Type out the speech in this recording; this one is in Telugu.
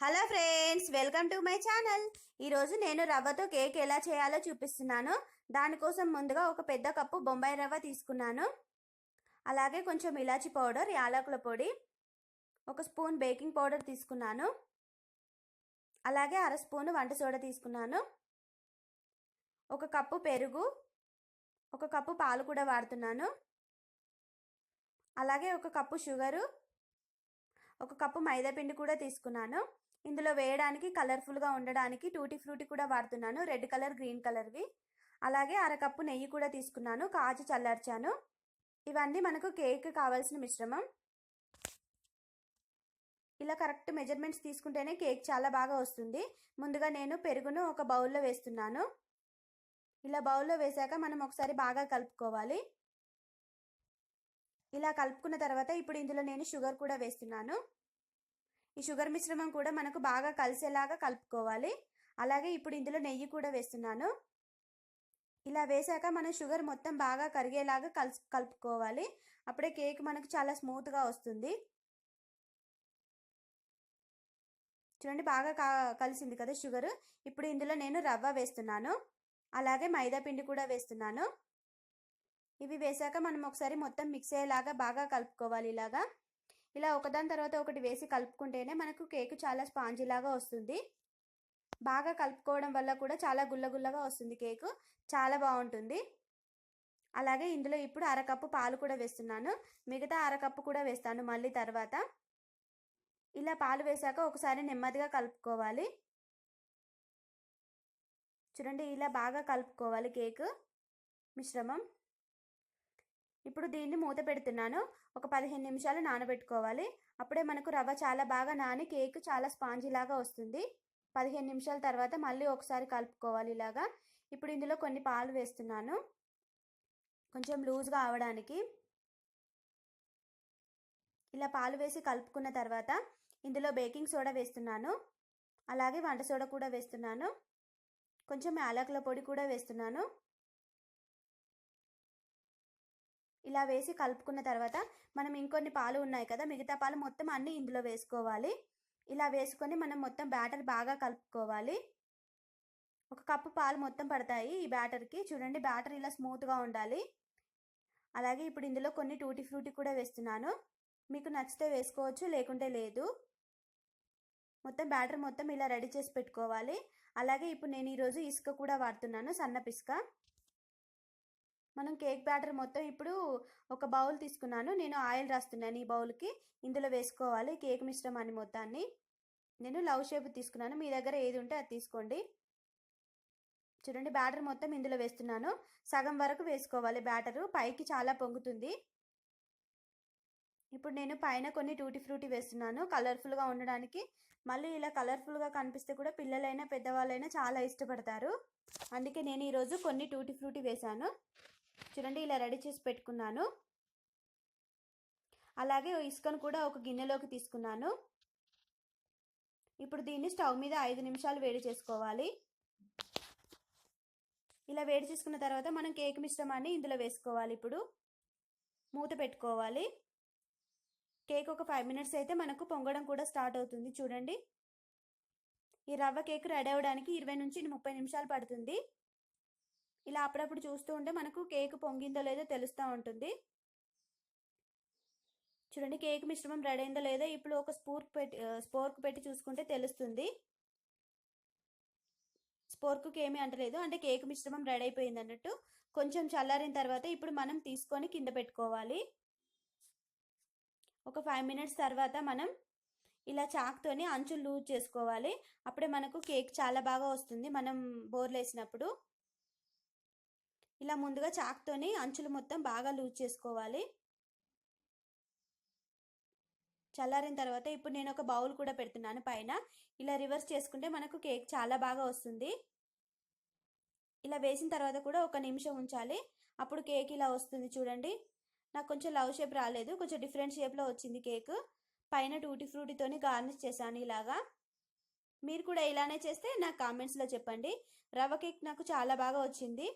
Hello friends welcome to my channel. ఈరోజు నేను రవ్వతో కేక్ ఎలా చేయాలో చూపిస్తున్నాను. దానికోసం ముందుగా ఒక పెద్ద కప్పు బొంబాయి రవ్వ తీసుకున్నాను. అలాగే కొంచెం ఇలాచి పౌడర్ యాలకుల పొడి ఒక స్పూన్ బేకింగ్ పౌడర్ తీసుకున్నాను. అలాగే అర స్పూన్ వంట సోడా తీసుకున్నాను. ఒక కప్పు పెరుగు ఒక కప్పు పాలు కూడా వాడుతున్నాను. అలాగే ఒక కప్పు షుగరు ఒక కప్పు మైదా పిండి కూడా తీసుకున్నాను. ఇందులో వేయడానికి కలర్ఫుల్గా ఉండడానికి టూటీ ఫ్రూటీ కూడా వాడుతున్నాను. రెడ్ కలర్ గ్రీన్ కలర్వి. అలాగే అరకప్పు నెయ్యి కూడా తీసుకున్నాను. కాచి చల్లార్చాను. ఇవన్నీ మనకు కేక్ కావాల్సిన మిశ్రమం. ఇలా కరెక్ట్ మెజర్మెంట్స్ తీసుకుంటేనే కేక్ చాలా బాగా వస్తుంది. ముందుగా నేను పెరుగును ఒక బౌల్లో వేస్తున్నాను. ఇలా బౌల్లో వేసాక మనం ఒకసారి బాగా కలుపుకోవాలి. ఇలా కలుపుకున్న తర్వాత ఇప్పుడు ఇందులో నేను షుగర్ కూడా వేస్తున్నాను. ఈ షుగర్ మిశ్రమం కూడా మనకు బాగా కలిసేలాగా కలుపుకోవాలి. అలాగే ఇప్పుడు ఇందులో నెయ్యి కూడా వేస్తున్నాను. ఇలా వేసాక మనం షుగర్ మొత్తం బాగా కరిగేలాగా కలుసు కలుపుకోవాలి. అప్పుడే కేక్ మనకు చాలా స్మూత్గా వస్తుంది. చూడండి బాగా కలిసింది కదా షుగర్. ఇప్పుడు ఇందులో నేను రవ్వ వేస్తున్నాను. అలాగే మైదా పిండి కూడా వేస్తున్నాను. ఇవి వేసాక మనం ఒకసారి మొత్తం మిక్స్ అయ్యేలాగా బాగా కలుపుకోవాలి ఇలాగా. ఇలా ఒకదాని తర్వాత ఒకటి వేసి కలుపుకుంటేనే మనకు కేక్ చాలా స్పాంజీ లాగా వస్తుంది. బాగా కలుపుకోవడం వల్ల కూడా చాలా గుల్లగుల్లగా వస్తుంది కేకు. చాలా బాగుంటుంది. అలాగే ఇందులో ఇప్పుడు అరకప్పు పాలు కూడా వేస్తున్నాను. మిగతా అరకప్పు కూడా వేస్తాను మళ్ళీ తర్వాత. ఇలా పాలు వేసాక ఒకసారి నెమ్మదిగా కలుపుకోవాలి. చూడండి ఇలా బాగా కలుపుకోవాలి కేక్ మిశ్రమం. ఇప్పుడు దీన్ని మూత పెడుతున్నాను. ఒక పదిహేను నిమిషాలు నానబెట్టుకోవాలి. అప్పుడే మనకు రవ్వ చాలా బాగా నాని కేక్ చాలా స్పాంజీ లాగా వస్తుంది. పదిహేను నిమిషాల తర్వాత మళ్ళీ ఒకసారి కలుపుకోవాలి ఇలాగా. ఇప్పుడు ఇందులో కొన్ని పాలు వేస్తున్నాను. కొంచెం లూజ్గా అవడానికి ఇలా పాలు వేసి కలుపుకున్న తర్వాత ఇందులో బేకింగ్ సోడా వేస్తున్నాను. అలాగే వంట సోడా కూడా వేస్తున్నాను. కొంచెం యాలకుల పొడి కూడా వేస్తున్నాను. ఇలా వేసి కలుపుకున్న తర్వాత మనం ఇంకొన్ని పాలు ఉన్నాయి కదా మిగతా పాలు మొత్తం అన్నీ ఇందులో వేసుకోవాలి. ఇలా వేసుకొని మనం మొత్తం బ్యాటర్ బాగా కలుపుకోవాలి. ఒక కప్పు పాలు మొత్తం పడతాయి ఈ బ్యాటర్కి. చూడండి బ్యాటర్ ఇలా స్మూత్గా ఉండాలి. అలాగే ఇప్పుడు ఇందులో కొన్ని టూటీ ఫ్రూటీ కూడా వేస్తున్నాను. మీకు నచ్చితే వేసుకోవచ్చు లేకుంటే లేదు. మొత్తం బ్యాటర్ మొత్తం ఇలా రెడీ చేసి పెట్టుకోవాలి. అలాగే ఇప్పుడు నేను ఈరోజు ఇసుక కూడా వాడుతున్నాను సన్న పిసుక. మనం కేక్ బ్యాటర్ మొత్తం ఇప్పుడు ఒక బౌల్ తీసుకున్నాను. నేను ఆయిల్ రాస్తున్నాను ఈ బౌల్కి. ఇందులో వేసుకోవాలి కేక్ మిశ్రమాన్ని మొత్తాన్ని. నేను లవ్ షేప్ తీసుకున్నాను. మీ దగ్గర ఏది ఉంటే అది తీసుకోండి. చూడండి బ్యాటర్ మొత్తం ఇందులో వేస్తున్నాను. సగం వరకు వేసుకోవాలి బ్యాటరు. పైకి చాలా పొంగుతుంది. ఇప్పుడు నేను పైన కొన్ని టూటీ ఫ్రూటీ వేస్తున్నాను. కలర్ఫుల్గా ఉండడానికి. మళ్ళీ ఇలా కలర్ఫుల్గా కనిపిస్తే కూడా పిల్లలైనా పెద్దవాళ్ళైనా చాలా ఇష్టపడతారు. అందుకే నేను ఈరోజు కొన్ని టూటీ ఫ్రూటీ వేశాను. చూడండి ఇలా రెడీ చేసి పెట్టుకున్నాను. అలాగే ఇసుకను కూడా ఒక గిన్నెలోకి తీసుకున్నాను. ఇప్పుడు దీన్ని స్టవ్ మీద ఐదు నిమిషాలు వేడి చేసుకోవాలి. ఇలా వేడి చేసుకున్న తర్వాత మనం కేక్ మిశ్రమాన్ని ఇందులో వేసుకోవాలి ఇప్పుడు. మూత పెట్టుకోవాలి. కేక్ ఒక ఫైవ్ మినిట్స్ అయితే మనకు పొంగడం కూడా స్టార్ట్ అవుతుంది చూడండి. ఈ రవ్వ కేక్ రెడీ అవ్వడానికి ఇరవై నుంచి ముప్పై నిమిషాలు పడుతుంది. ఇలా అప్పుడప్పుడు చూస్తూ ఉంటే మనకు కేక్ పొంగిందో లేదో తెలుస్తూ ఉంటుంది. చూడండి కేక్ మిశ్రమం రెడీ అయిందో లేదో ఇప్పుడు ఒక స్పూర్క్ పెట్టి స్పోర్క్ పెట్టి చూసుకుంటే తెలుస్తుంది. స్పోర్క్కి ఏమీ అంటలేదు అంటే కేక్ మిశ్రమం రెడీ అయిపోయింది అన్నట్టు. కొంచెం చల్లారిన తర్వాత ఇప్పుడు మనం తీసుకొని కింద పెట్టుకోవాలి. ఒక ఫైవ్ మినిట్స్ తర్వాత మనం ఇలా చాక్తోని అంచులు లూజ్ చేసుకోవాలి. అప్పుడే మనకు కేక్ చాలా బాగా వస్తుంది మనం బోర్లు వేసినప్పుడు ఇలా ముందుగా చాక్తోని అంచులు మొత్తం బాగా లూజ్ చేసుకోవాలి. చల్లారిన తర్వాత ఇప్పుడు నేను ఒక బౌల్ కూడా పెడుతున్నాను పైన. ఇలా రివర్స్ చేసుకుంటే మనకు కేక్ చాలా బాగా వస్తుంది. ఇలా వేసిన తర్వాత కూడా ఒక నిమిషం ఉంచాలి. అప్పుడు కేక్ ఇలా వస్తుంది చూడండి. నాకు కొంచెం లవ్ షేప్ రాలేదు. కొంచెం డిఫరెంట్ షేప్లో వచ్చింది కేక్. పైన టూటీ ఫ్రూటీతోని గార్నిష్ చేశాను ఇలాగా. మీరు కూడా ఇలానే చేస్తే నాకు కామెంట్స్లో చెప్పండి. రవ్వ కేక్ నాకు చాలా బాగా వచ్చింది.